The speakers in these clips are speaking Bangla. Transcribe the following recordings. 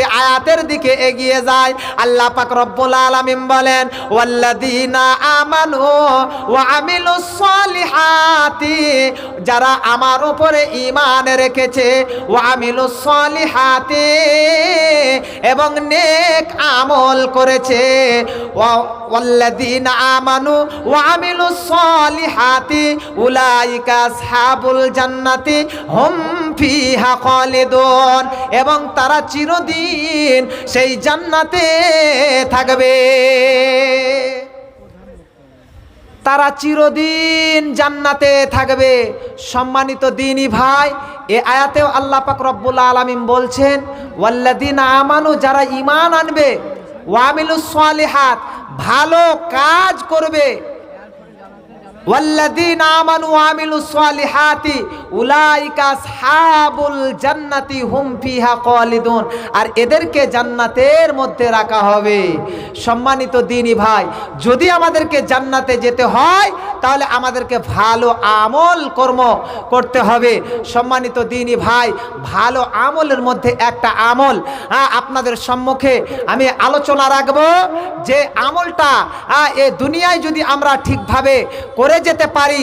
আরেকটি আয়াতের দিকে এগিয়ে যায়। আল্লাহ পাক রব্বুল আলামিন বলেন, ওয়াল্লাযীনা আমানু ওয়া আমিলুস সলিহাতি যারা আমার উপরে ঈমান রেখেছে, ওয়া আমিলুস সলিহাতি এবং নেক আমল করেছে, ওয়া- ওয়াল্লাযীনা আমানু ওয়া আমিলুস সলিহাতি উলাইকা আসহাবুল জান্নাতি, হুম ফিহা খালিদুন, এবং তারা চিরদিন সেই জান্নাতে থাকবে। তারা চিরদিন জান্নাতে থাকবে। সম্মানিত দিনই ভাই, এ আয়াতেও আল্লাহ পাক রব্বুল আলামিন বলছেন ওয়াল্লাদিন আমানু, যারা ইমান আনবে ওয়ামিলুস সালিহাত, ভালো কাজ করবে। ওয়াল্লাযীনা আমানু ওয়া আমিলুস সালিহাতি উলাইকা আসহাবুল জান্নাতি হুম ফিহা আর এদেরকে জান্নাতের মধ্যে রাখা হবে। সম্মানিত দিনী ভাই যদি আমাদেরকে জান্নাতে যেতে হয় তাহলে আমাদেরকে ভালো আমল কর্ম করতে হবে। সম্মানিত দিনী ভাই ভালো আমলের মধ্যে একটা আমল হ্যাঁ, আপনাদের সম্মুখে আমি আলোচনা রাখব যে আমলটা হ্যাঁ, এ দুনিয়ায় যদি আমরা ঠিকভাবে করে যেতে পারি।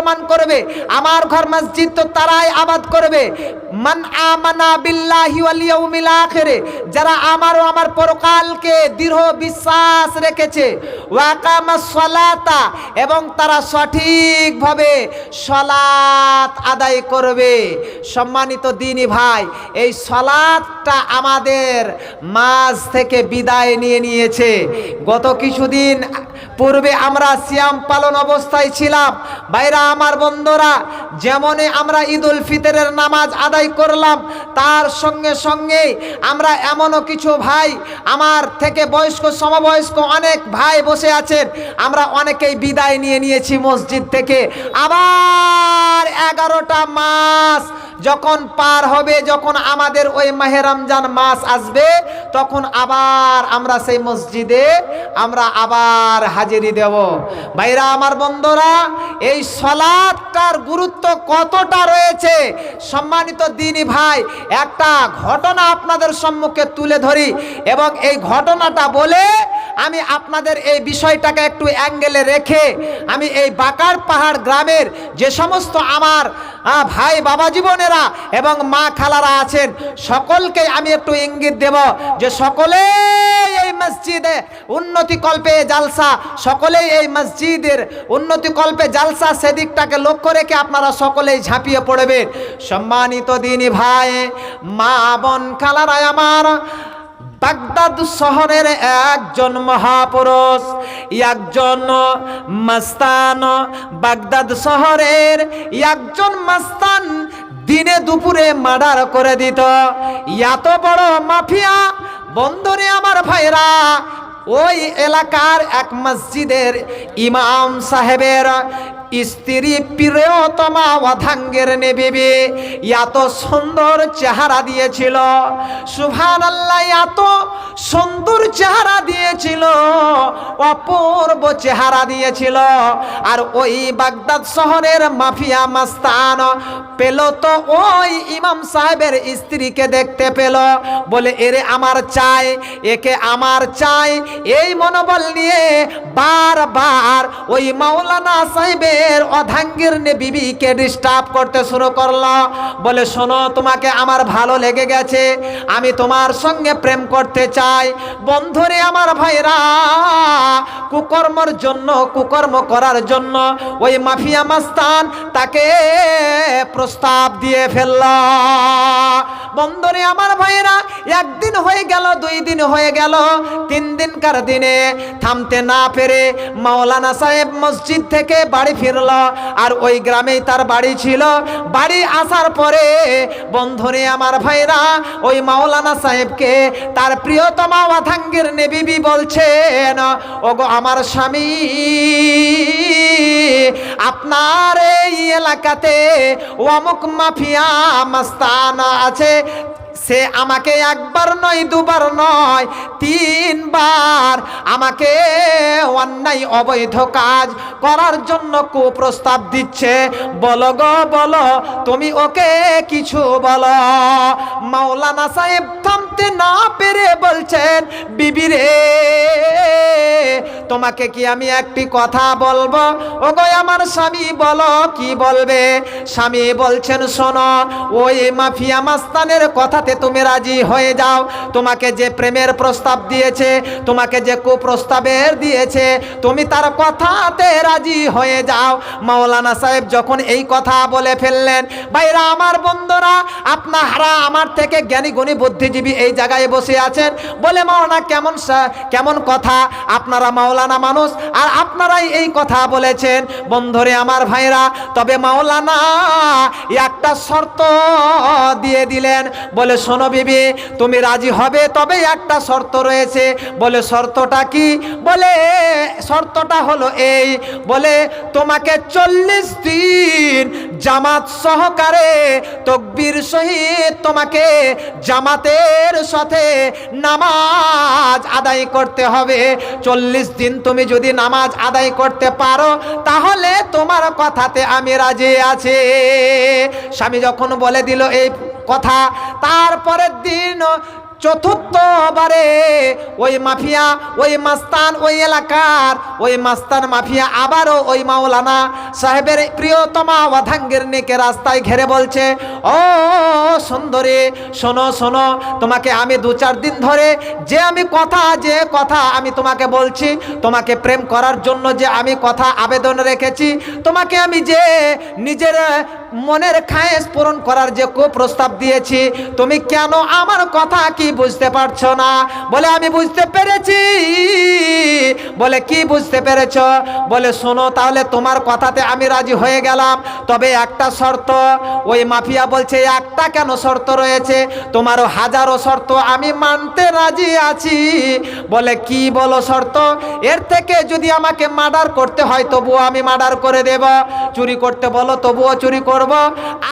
নির্মাণ করবে, আমার ঘর মসজিদ তো তারাই আবাদ করবে। মান আমানা বিল্লাহি ওয়াল ইয়াউমিল আখিরে, যারা আমার ও আমার পরকালকে দৃঢ় বিশ্বাস রেখেছে ওয়াকামাস সালাতা, এবং তারা সঠিকভাবে সলাত আদায় করবে। সম্মানিত দিনী ভাই, এই সলাতটা আমাদের মাঝ থেকে বিদায় নিয়ে নিয়েছে। গত কিছুদিন পূর্বে আমরা সিয়াম পালন অবস্থায় ছিলাম। বাইরা আমার বন্ধুরা, যেমনে আমরা ঈদুল ফিতরের নামাজ আদায় করলাম, তার সঙ্গে সঙ্গে আমরা এমনও কিছু ভাই, আমার থেকে বয়স্ক, সমবয়স্ক অনেক ভাই বসে আছেন। আমরা অনেকেই বিদায় নিয়ে নিয়েছি মসজিদ থেকে। আবার এগারোটা মাস যখন পার হবে, যখন আমাদের ওই মাহে রমজান মাস আসবে, তখন আবার আমরা সেই মসজিদে আমরা আবার হাজিরি দেব। ভাইরা, আমার বন্ধুরা, এই সলাদটার গুরুত্ব কতটা রয়েছে? সম্মানিত দিনী ভাই, একটা ঘটনা আপনাদের সম্মুখে তুলে ধরি এবং এই ঘটনাটা বলে আমি আপনাদের এই বিষয়টাকে একটু অ্যাঙ্গেলে রেখে আমি এই বাকার পাহাড় গ্রামের যে সমস্ত আমার ভাই বাবা জীবনেরা এবং মা খালারা আছেন, সকলকে আমি একটু ইঙ্গিত দেব যে সকলে এই মসজিদে উন্নতি কল্পে জালসা, সকলেই এই মসজিদের উন্নতি কল্পে জালসা সেদিকটাকে লক্ষ্য রেখে আপনারা সকলেই ঝাঁপিয়ে পড়বেন। সম্মানিত দিনী ভাই, মা বোন খালারা আমার বাগদাদ শহরের একজন মহাপুরুষ, একজন মাস্তান। বাগদাদ শহরের একজন মাস্তান দিনে দুপুরে মার্ডার করে দিত। এত বড় মাফিয়া, বন্ধুরে আমার ভাইরা, ওই এলাকার এক মসজিদের ইমাম সাহেবের স্ত্রী প্রিয়তমা অধাঙ্গের নেবিবি, এত সুন্দর চেহারা দিয়েছিল। সুভান আল্লাহ এত সুন্দর চেহারা দিয়েছিল। অপূর্ব চেহারা দিয়েছিল। আর ওই বাগদাদ শহরের মাফিয়া মাস্তান পেল তো ওই ইমাম সাহেবের স্ত্রীকে দেখতে পেল। বলে, এরে আমার চাই, একে আমার চাই। এই মনোবল নিয়ে বারবার ওই মাওলানা সাহেবের অধাঙ্গের নে বিবিকে ডিস্টার্ব করতে শুরু করল। বলে, শোনো, তোমাকে আমার ভালো লেগে গেছে। আমি তোমার সঙ্গে প্রেম করতে চাই। বন্ধুরে, আমার ভাইরা কুকর্মর জন্য, কুকর্ম করার জন্য ওই মাফিয়া মাস্তান তাকে প্রস্তাব দিয়ে ফেলল। বন্ধুরে, আমার ভাইরা একদিন হয়ে গেল, দুই দিন হয়ে গেল, তিন দিনকার দিনে থামতে না পেরে মাওলানা সাহেব মসজিদ থেকে বাড়ি ফিরে ফিরল আর ওই গ্রামেই তার বাড়ি ছিল। বাড়ি আসার পরে বন্ধুরে, আমার ভাইরা ওই মাওলানা সাহেবকে তার প্রিয়তমা ওয়াথাঙ্গের নেবিবি বলছেন, ওগো, আমার স্বামী, আপনার এই এলাকাতে অমুক মাফিয়া মাস্তানা আছে। সে আমাকে একবার নয়, দুবার নয়, তিনবার আমাকে অন্যায় অবৈধ কাজ করার জন্য কুপ্রস্তাব দিচ্ছে। বলো গো, বলো, তুমি ওকে কিছু বলো? মাওলানা সাহেব থামতে না পেরে বলছেন বিবিরে তোমাকে কি আমি একটি কথা বলব? ও গো আমার স্বামী বলো, কি বলবে? স্বামী বলছেন, শোনো, ওই মাফিয়া মাস্তানের কথাতে তুমি রাজি হয়ে যাও। তোমাকে যে প্রেমের প্রস্তাব দিয়েছে, তোমাকে যে কুপ্রস্তাবের দিয়েছে, তুমি তার কথাতে রাজি হয়ে যাও। মাওলানা সাহেব যখন এই কথা বলে ফেললেন, ভাইরা, আমার বন্ধুরা, আপনারা আমার থেকে জ্ঞানী, গুণী, বুদ্ধিজীবী এই জায়গায় বসে আছেন? বলে, মাওলানা, কেমন কেমন কথা? আপনারা মাওলানা মানুষ, আর আপনারাই এই কথা বলেছেন। বন্ধুরে আমার ভাইরা, তবে মাওলানা একটা শর্ত দিয়ে দিলেন। বলে, শোনো বিবি, তুমি রাজি হবে, তবে একটা শর্ত রয়েছে। বলে, শর্তটা কি? বলে, শর্তটা হলো এই। বলে, তোমাকে চল্লিশ দিন জামাত সহকারে তকবীর সহিত তোমাকে জামাতের সাথে নামাজ আদায় করতে হবে। চল্লিশ দিন তুমি যদি নামাজ আদায় করতে পারো, তাহলে তোমার কথাতে আমি রাজি আছি। স্বামী যখন বলে দিল এই কথা, তারপরের দিন চতুর্থবারে ওই মাফিয়া, ওই মাস্তান, ওই এলাকার, ওই মাস্তান মাফিয়া আবারও ওই মাওলানা সাহেবের প্রিয়তমা ওয়াধাঙ্গের নেকে রাস্তায় ঘেরে বলছে, ও সুন্দরী, শোনো শোনো, তোমাকে আমি দু চার দিন ধরে যে আমি কথা, যে কথা আমি তোমাকে বলছি, তোমাকে প্রেম করার জন্য যে আমি কথা আবেদন রেখেছি, তোমাকে আমি যে নিজের মনের খায়েস পূরণ করার যে কুপ্রস্তাব দিয়েছি, তুমি কেন আমার কথা কি বুঝতে পারছ না? বলে, আমি বুঝতে পেরেছি। বলে, কি বুঝতে পেরেছ? বলে, শোনো, তাহলে তোমার কথাতে আমি রাজি হয়ে গেলাম। তবে একটা শর্ত, ওই মাফিয়া বলছে, একটা কেন শর্ত রয়েছে? তোমারও হাজারো শর্ত, আমি মানতে রাজি আছি। বলে, কি বলো শর্ত? এর থেকে যদি আমাকে মার্ডার করতে হয়, তবুও আমি মার্ডার করে দেব। চুরি করতে বলো, তবুও চুরি করব।